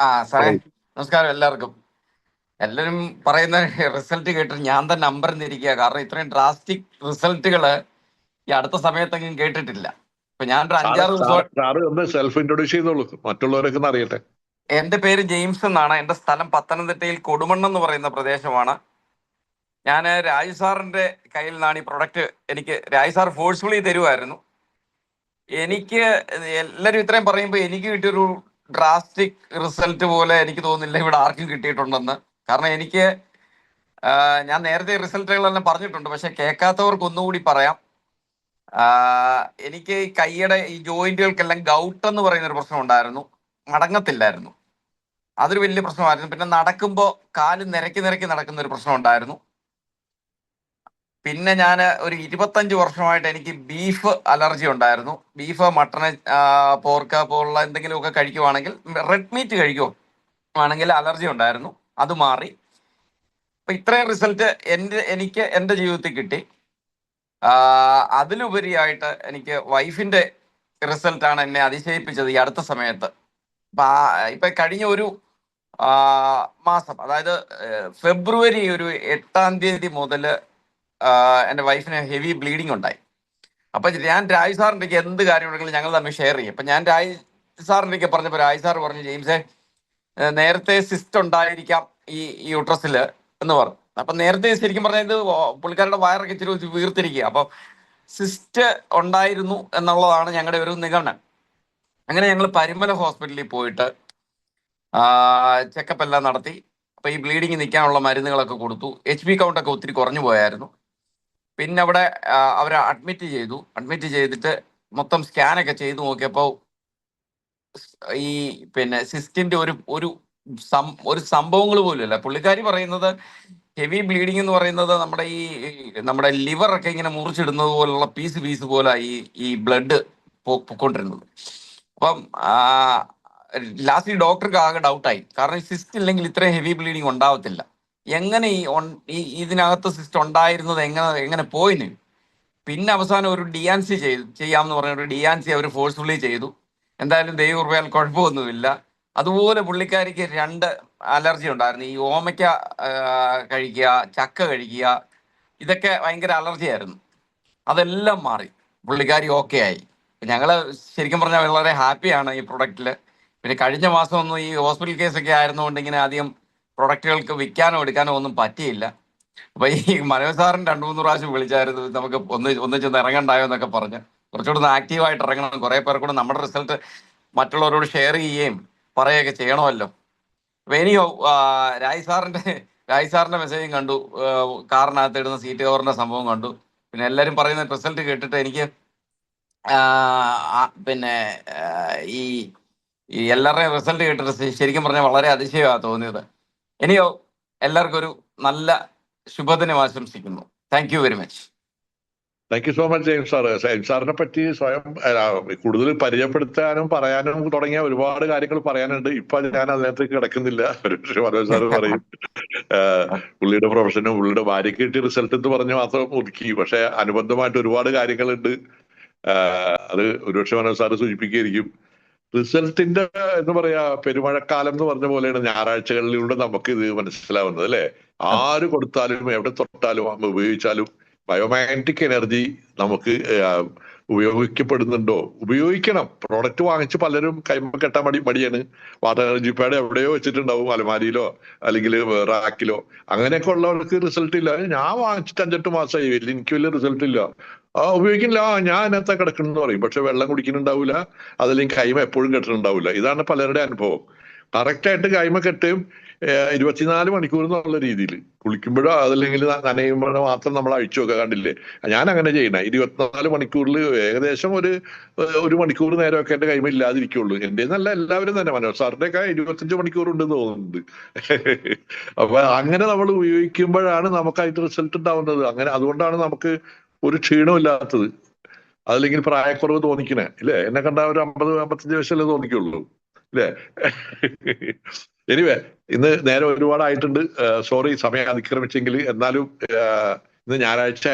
ആ സാറേ നമസ്കാരം എല്ലാവർക്കും. എല്ലാവരും പറയുന്ന റിസൾട്ട് കേട്ടിട്ട് ഞാൻ തന്നെ നമ്പർ തിരിക്കുക കാരണം ഇത്രയും ഡ്രാസ്റ്റിക് റിസൾട്ടുകൾ ഈ അടുത്ത സമയത്തെങ്കിലും കേട്ടിട്ടില്ല. ഇപ്പൊ ഞാൻ ഒരു അഞ്ചാറ് ദിവസം സെൽഫ് ഇൻട്രൊഡ്യൂസ് ചെയ്തോളൂ. മറ്റുള്ളവരൊക്കെ അറിയട്ടെ. എന്റെ പേര് ജെയിംസ് എന്നാണ്. എന്റെ സ്ഥലം പത്തനംതിട്ടയിൽ കൊടുമണ്ണം എന്ന് പറയുന്ന പ്രദേശമാണ്. ഞാൻ രാജു സാറിന്റെ കയ്യിൽ നിന്നാണ് ഈ പ്രൊഡക്റ്റ് എനിക്ക് രാജു സാർ ഫോഴ്സ്ഫുള്ളി തരുമായിരുന്നു എനിക്ക് എല്ലാരും ഇത്രയും പറയുമ്പോൾ എനിക്ക് കിട്ടിയൊരു ഡ്രാസ്റ്റിക് റിസൾട്ട് പോലെ എനിക്ക് തോന്നുന്നില്ല ഇവിടെ ആർക്കും കിട്ടിയിട്ടുണ്ടെന്ന്. കാരണം എനിക്ക് ഞാൻ നേരത്തെ റിസൾട്ടുകളെല്ലാം പറഞ്ഞിട്ടുണ്ട്. പക്ഷെ കേൾക്കാത്തവർക്ക് ഒന്നുകൂടി പറയാം. എനിക്ക് ഈ കൈയുടെ ഈ ജോയിന്റുകൾക്കെല്ലാം ഗൗട്ട് എന്ന് പറയുന്ന ഒരു പ്രശ്നം ഉണ്ടായിരുന്നു. മടങ്ങത്തില്ലായിരുന്നു. അതൊരു വലിയ പ്രശ്നമായിരുന്നു. പിന്നെ നടക്കുമ്പോൾ കാൽ നിരക്കി നിരക്കി നടക്കുന്ന ഒരു പ്രശ്നം ഉണ്ടായിരുന്നു. പിന്നെ ഞാൻ ഒരു ഇരുപത്തഞ്ച് വർഷമായിട്ട് എനിക്ക് ബീഫ് അലർജി ഉണ്ടായിരുന്നു. ബീഫ് മട്ടണ് പോർക്ക പോലുള്ള എന്തെങ്കിലുമൊക്കെ കഴിക്കുവാണെങ്കിൽ റെഡ് മീറ്റ് കഴിക്കുവാണെങ്കിൽ അലർജി ഉണ്ടായിരുന്നു. അത് മാറി. അപ്പൊ ഇത്രയും റിസൾട്ട് എന്റെ എനിക്ക് എന്റെ ജീവിതത്തിൽ കിട്ടി. അതിലുപരിയായിട്ട് എനിക്ക് വൈഫിന്റെ റിസൾട്ടാണ് എന്നെ അതിശയിപ്പിച്ചത് ഈ അടുത്ത സമയത്ത്. ഇപ്പൊ കഴിഞ്ഞ ഒരു മാസം അതായത് ഫെബ്രുവരി ഒരു എട്ടാം തീയതി മുതൽ എന്റെ വൈഫിന് ഹെവി ബ്ലീഡിങ് ഉണ്ടായി. അപ്പൊ ഞാൻ രാജ് സാറിന്റെ എന്ത് കാര്യമുണ്ടെങ്കിലും ഞങ്ങൾ തമ്മിൽ ഷെയർ ചെയ്യും. അപ്പൊ ഞാൻ രാജ് സാറിന്റെ പറഞ്ഞപ്പോൾ രാജ് സാർ പറഞ്ഞു ജെയിംസേ നേരത്തെ സിസ്റ്റ് ഉണ്ടായിരിക്കാം ഈ യൂട്രസിൽ എന്ന് പറഞ്ഞു. അപ്പൊ നേരത്തെ ശരിക്കും ഓ- പുള്ളിക്കാരുടെ വയറൊക്കെ ഇച്ചിരി വീർത്തിരിക്കുക. അപ്പൊ സിസ്റ്റ് ഉണ്ടായിരുന്നു എന്നുള്ളതാണ് ഞങ്ങളുടെ ഒരു നിഗമനം. അങ്ങനെ ഞങ്ങൾ പരിമല ഹോസ്പിറ്റലിൽ പോയിട്ട് ചെക്കപ്പ് എല്ലാം നടത്തി. അപ്പൊ ഈ ബ്ലീഡിങ് നിൽക്കാനുള്ള മരുന്നുകളൊക്കെ കൊടുത്തു. എച്ച് ബി കൗണ്ടൊക്കെ ഒത്തിരി കുറഞ്ഞു പോയായിരുന്നു. പിന്നെ അവിടെ അവരെ അഡ്മിറ്റ് ചെയ്തു. അഡ്മിറ്റ് ചെയ്തിട്ട് മൊത്തം സ്കാനൊക്കെ ചെയ്തു നോക്കിയപ്പോൾ ഈ പിന്നെ സിസ്റ്റിന്റെ ഒരു ഒരു ഒരു സംഭവങ്ങൾ പോലുമില്ല. പുള്ളിക്കാരി പറയുന്നത് ഹെവി ബ്ലീഡിംഗ് എന്ന് പറയുന്നത് നമ്മുടെ ഈ നമ്മുടെ ലിവർ ഒക്കെ ഇങ്ങനെ മുറിച്ചിടുന്നത് പോലുള്ള പീസ് പീസ് പോലെ ഈ ഈ ബ്ലഡ് പൊക്കൊണ്ടിരുന്നത് അപ്പം ലാസ്റ്റ് ഡോക്ടർക്ക് ആകെ ഡൗട്ടായി കാരണം സിസ്റ്റ് ഇല്ലെങ്കിൽ ഇത്രയും ഹെവി ബ്ലീഡിങ് ഉണ്ടാവത്തില്ല. എങ്ങനെ ഈ ഇതിനകത്ത് സിസ്റ്റം ഉണ്ടായിരുന്നത് എങ്ങനെ എങ്ങനെ പോയിന്? പിന്നെ അവസാനം ഒരു ഡി ആൻസി ചെയ്തു. ചെയ്യാമെന്ന് പറഞ്ഞ ഒരു ഡി ആൻസി അവർ ഫോഴ്സ്ഫുള്ളി ചെയ്തു. എന്തായാലും ദൈവം കുഴപ്പമൊന്നുമില്ല. അതുപോലെ പുള്ളിക്കാരിക്ക് രണ്ട് അലർജി ഉണ്ടായിരുന്നു. ഈ ഓമയ്ക്ക കഴിക്കുക ചക്ക കഴിക്കുക ഇതൊക്കെ ഭയങ്കര അലർജി ആയിരുന്നു അതെല്ലാം മാറി. പുള്ളിക്കാരി ഓക്കെ ആയി. ഞങ്ങൾ ശരിക്കും പറഞ്ഞാൽ വളരെ ഹാപ്പിയാണ് ഈ പ്രൊഡക്റ്റിൽ പിന്നെ കഴിഞ്ഞ മാസം ഒന്നും ഈ ഹോസ്പിറ്റൽ കേസൊക്കെ ആയിരുന്നുകൊണ്ട് ഇങ്ങനെ അധികം പ്രൊഡക്റ്റുകൾക്ക് വിൽക്കാനോ എടുക്കാനോ ഒന്നും പറ്റിയില്ല. അപ്പൊ ഈ മനോജ് സാറിന് രണ്ടു മൂന്ന് പ്രാവശ്യം വിളിച്ചായിരുന്നു നമുക്ക് ഒന്ന് ഒന്ന് ചെന്ന് ഇറങ്ങണ്ടായോ എന്നൊക്കെ പറഞ്ഞ്. കുറച്ചുകൂടെ ഒന്ന് ആക്റ്റീവായിട്ട് ഇറങ്ങണം. കുറെ പേർ കൂടെ നമ്മുടെ റിസൾട്ട് മറ്റുള്ളവരോട് ഷെയർ ചെയ്യുകയും പറയുകയൊക്കെ ചെയ്യണമല്ലോ. അപ്പൊ ഇനിയോ രാജ് സാറിന്റെ രായ് സാറിന്റെ മെസ്സേജും കണ്ടു. കാറിനകത്ത് ഇടുന്ന സീറ്റ് കവറിന്റെ സംഭവം കണ്ടു. പിന്നെ എല്ലാവരും പറയുന്ന റിസൾട്ട് കേട്ടിട്ട് എനിക്ക് പിന്നെ ഈ എല്ലാവരുടെയും റിസൾട്ട് കേട്ടിട്ട് ശരിക്കും പറഞ്ഞാൽ വളരെ അതിശയമാണ് തോന്നിയത്. ഇനിയോ എല്ലാവർക്കും ഒരു നല്ല ശുഭദിനം ആശംസിക്കുന്നു. Thank you very much thank you so much James sir James സാറിനെ പറ്റി സ്വയം കൂടുതൽ പരിചയപ്പെടുത്താനും പറയാനും തുടങ്ങിയ ഒരുപാട് കാര്യങ്ങൾ പറയാനുണ്ട്. ഇപ്പൊ ഞാൻ അതിനകത്തേക്ക് കിടക്കുന്നില്ല. സാറ് പറയും. പുള്ളിയുടെ പ്രൊഫഷനും പുള്ളിയുടെ ഭാര്യയ്ക്ക് കിട്ടിയ റിസൾട്ട് എന്ന് പറഞ്ഞ് മാത്രം ഒതുക്കി. പക്ഷെ അനുബന്ധമായിട്ട് ഒരുപാട് കാര്യങ്ങളുണ്ട്. അത് ഒരുപക്ഷെ മനോജ് സാറ് സൂചിപ്പിക്കുകയായിരിക്കും. റിസൾട്ടിന്റെ എന്ന് പറയാ പെരുമഴക്കാലം എന്ന് പറഞ്ഞ പോലെയാണ് ഞായറാഴ്ചകളിലൂടെ നമുക്ക് ഇത് മനസ്സിലാവുന്നത് അല്ലെ? ആര് കൊടുത്താലും എവിടെ തൊട്ടാലും ഉപയോഗിച്ചാലും ബയോമാഗ്നറ്റിക് എനർജി നമുക്ക് ഉപയോഗിക്കപ്പെടുന്നുണ്ടോ? ഉപയോഗിക്കണം. പ്രോഡക്റ്റ് വാങ്ങിച്ച് പലരും കൈമ കെട്ടാൻ മടി മടിയാണ്. വാട്ടർ എനർജി പാഡ് എവിടെയോ വെച്ചിട്ടുണ്ടാവും. അലമാരിയിലോ അല്ലെങ്കിൽ റാക്കിലോ. അങ്ങനെയൊക്കെ ഉള്ളവർക്ക് റിസൾട്ട് ഇല്ല. ഞാൻ വാങ്ങിച്ചിട്ട് അഞ്ചെട്ട് മാസമായി. എനിക്ക് വലിയ റിസൾട്ട് ഇല്ല. ആ ഉപയോഗിക്കില്ല ഞാൻ അതിനകത്ത് കിടക്കണമെന്ന് പറയും. പക്ഷെ വെള്ളം കുടിക്കുന്നുണ്ടാവില്ല അതല്ലെങ്കിൽ കൈമ എപ്പോഴും കെട്ടുന്നുണ്ടാവില്ല ഇതാണ് പലരുടെ അനുഭവം. കറക്റ്റ് ആയിട്ട് കൈമ കെട്ടുകയും ഇരുപത്തിനാല് മണിക്കൂർ എന്നുള്ള രീതിയിൽ. കുളിക്കുമ്പോഴോ അതല്ലെങ്കിൽ നനയുമ്പോഴോ മാത്രം നമ്മൾ അഴിച്ചു വെക്കുക കണ്ടില്ലേ? ഞാൻ അങ്ങനെ ചെയ്യണ. ഇരുപത്തിനാല് മണിക്കൂറിൽ ഏകദേശം ഒരു ഒരു മണിക്കൂർ നേരമൊക്കെ എന്റെ കൈമ ഇല്ലാതിരിക്കുള്ളൂ. എന്റെ നല്ല എല്ലാവരും തന്നെ. മനോജ് സാറിന്റെ ഒക്കെ ഇരുപത്തഞ്ച് മണിക്കൂർ ഉണ്ടെന്ന് തോന്നുന്നുണ്ട്. അപ്പൊ അങ്ങനെ നമ്മൾ ഉപയോഗിക്കുമ്പോഴാണ് നമുക്കായിട്ട് റിസൾട്ട് ഉണ്ടാവുന്നത്. അങ്ങനെ അതുകൊണ്ടാണ് നമുക്ക് ഒരു ക്ഷീണമില്ലാത്തത് അതല്ലെങ്കിൽ പ്രായക്കുറവ് തോന്നിക്കണേ. ഇല്ലേ? എന്നെ കണ്ട ഒരു അമ്പത് അമ്പത്തഞ്ച് വയസ്സല്ലേ തോന്നിക്കുള്ളൂ. ഇല്ലേ എനിവേ ഇന്ന് നേരെ ഒരുപാടായിട്ടുണ്ട്. സോറി സമയം അതിക്രമിച്ചെങ്കിൽ എന്നാലും ഇന്ന് ഞായറാഴ്ച